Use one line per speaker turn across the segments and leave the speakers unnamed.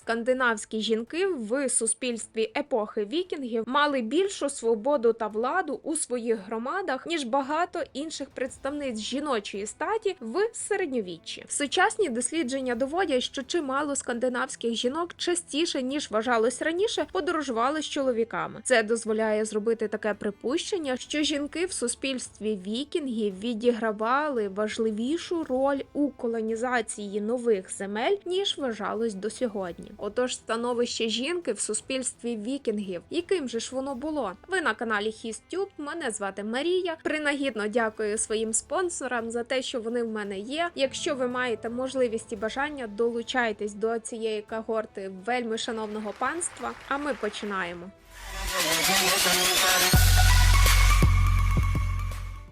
Скандинавські жінки в суспільстві епохи вікінгів мали більшу свободу та владу у своїх громадах ніж багато інших представниць жіночої статі в середньовіччі. Сучасні дослідження доводять, що чимало скандинавських жінок частіше ніж вважалось раніше, подорожували з чоловіками. Це дозволяє зробити таке припущення, що жінки в суспільстві вікінгів відігравали важливішу роль у колонізації нових земель ніж вважалось до сьогодні. Отож, становище жінки в суспільстві вікінгів, яким же ж воно було? Ви на каналі Хістюб. Мене звати Марія. Принагідно дякую своїм спонсорам за те, що вони в мене є. Якщо ви маєте можливість і бажання, долучайтесь до цієї когорти вельми шановного панства. А ми починаємо.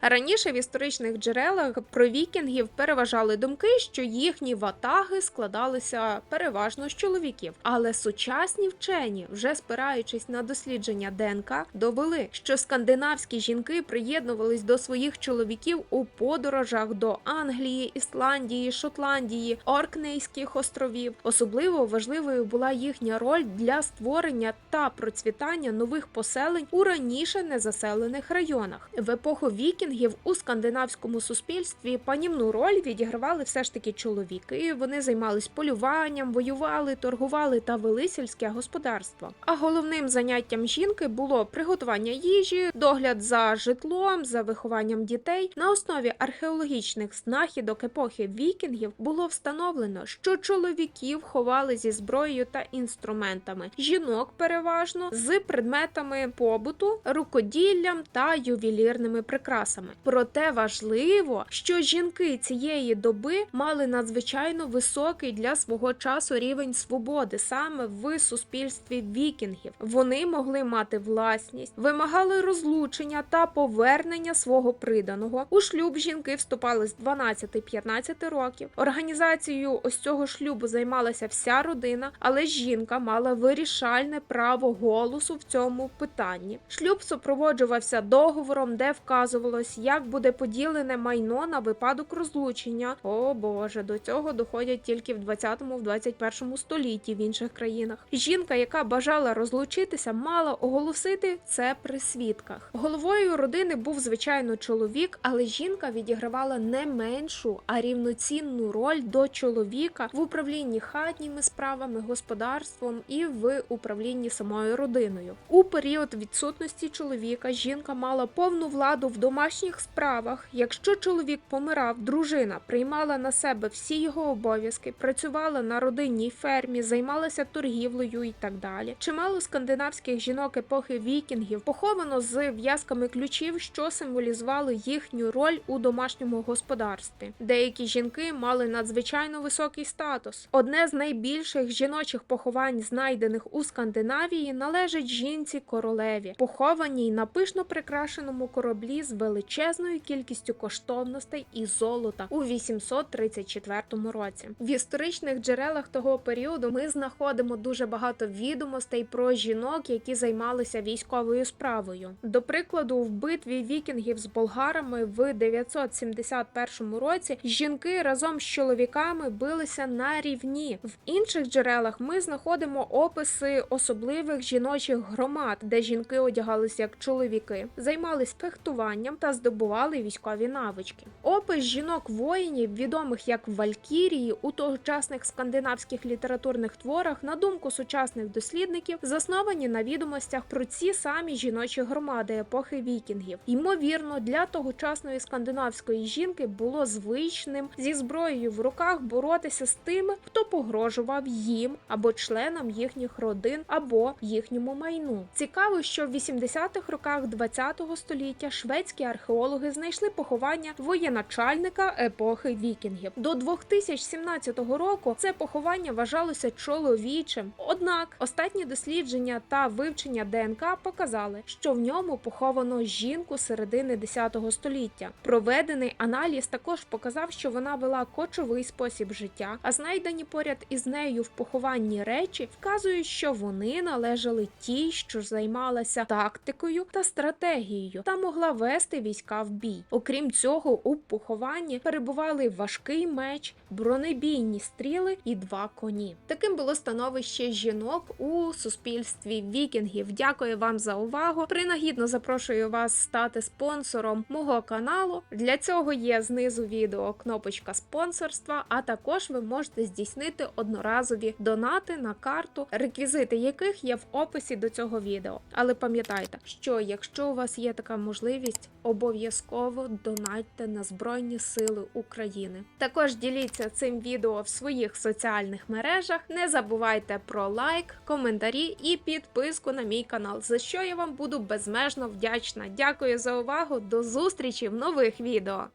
Раніше в історичних джерелах про вікінгів переважали думки, що їхні ватаги складалися переважно з чоловіків. Але сучасні вчені, вже спираючись на дослідження ДНК, довели, що скандинавські жінки приєднувались до своїх чоловіків у подорожах до Англії, Ісландії, Шотландії, Оркнейських островів. Особливо важливою була їхня роль для створення та процвітання нових поселень у раніше незаселених районах. В епоху вікінгів у скандинавському суспільстві панівну роль відігравали все ж таки чоловіки. Вони займались полюванням, воювали, торгували та вели сільське господарство. А головним заняттям жінки було приготування їжі, догляд за житлом, за вихованням дітей. На основі археологічних знахідок епохи вікінгів було встановлено, що чоловіків ховали зі зброєю та інструментами, жінок переважно з предметами побуту, рукоділлям та ювелірними прикрасами. Проте важливо, що жінки цієї доби мали надзвичайно високий для свого часу рівень свободи саме в суспільстві вікінгів. Вони могли мати власність, вимагали розлучення та повернення свого приданого. У шлюб жінки вступали з 12-15 років. Організацією ось цього шлюбу займалася вся родина, але жінка мала вирішальне право голосу в цьому питанні. Шлюб супроводжувався договором, де вказувалось, як буде поділене майно на випадок розлучення. О боже, до цього доходять тільки в 20-21 столітті в інших країнах. Жінка, яка бажала розлучитися, мала оголосити це при свідках. Головою родини був звичайно чоловік, але жінка відігравала не меншу, а рівноцінну роль до чоловіка в управлінні хатніми справами, господарством і в управлінні самою родиною. У період відсутності чоловіка жінка мала повну владу в домашніх справах. Якщо чоловік помирав, дружина приймала на себе всі його обов'язки, працювала на родинній фермі, займалася торгівлею і так далі. Чимало скандинавських жінок епохи вікінгів поховано з в'язками ключів, що символізували їхню роль у домашньому господарстві. Деякі жінки мали надзвичайно високий статус. Одне з найбільших жіночих поховань, знайдених у Скандинавії, належить жінці королеві, похованій на пишно прикрашеному кораблі з величезною кількістю коштовностей і золота у 834 році. В історичних джерелах того періоду ми знаходимо дуже багато відомостей про жінок, які займалися військовою справою. До прикладу, в битві вікінгів з болгарами в 971 році жінки разом з чоловіками билися на рівні. В інших джерелах ми знаходимо описи особливих жіночих громад, де жінки одягалися як чоловіки, займались фехтуванням та здобували військові навички. Опис жінок воїнів, відомих як Валькірії, у тогочасних скандинавських літературних творах, на думку сучасних дослідників, засновані на відомостях про ці самі жіночі громади епохи вікінгів. Ймовірно, для тогочасної скандинавської жінки було звичним зі зброєю в руках боротися з тими, хто погрожував їм або членам їхніх родин, або їхньому майну. Цікаво, що в 80-х роках ХХ століття шведські археологи знайшли поховання воєначальника епохи вікінгів. До 2017 року це поховання вважалося чоловічим. Однак останні дослідження та вивчення ДНК показали, що в ньому поховано жінку середини 10 століття. Проведений аналіз також показав, що вона вела кочовий спосіб життя, а знайдені поряд із нею в похованні речі вказують, що вони належали тій, що займалася тактикою та стратегією, та могла вести війська в бій. Окрім цього, у похованні перебували важкий меч, бронебійні стріли і два коні. Таким було становище жінок у суспільстві вікінгів. Дякую вам за увагу. Принагідно запрошую вас стати спонсором мого каналу. Для цього є знизу відео кнопочка спонсорства, а також ви можете здійснити одноразові донати на карту, реквізити яких є в описі до цього відео. Але пам'ятайте, що якщо у вас є така можливість, обов'язково донатьте на Збройні Сили України. Також діліться цим відео в своїх соціальних мережах. Не забувайте про лайк, коментарі і підписку на мій канал, за що я вам буду безмежно вдячна. Дякую за увагу. До зустрічі в нових відео.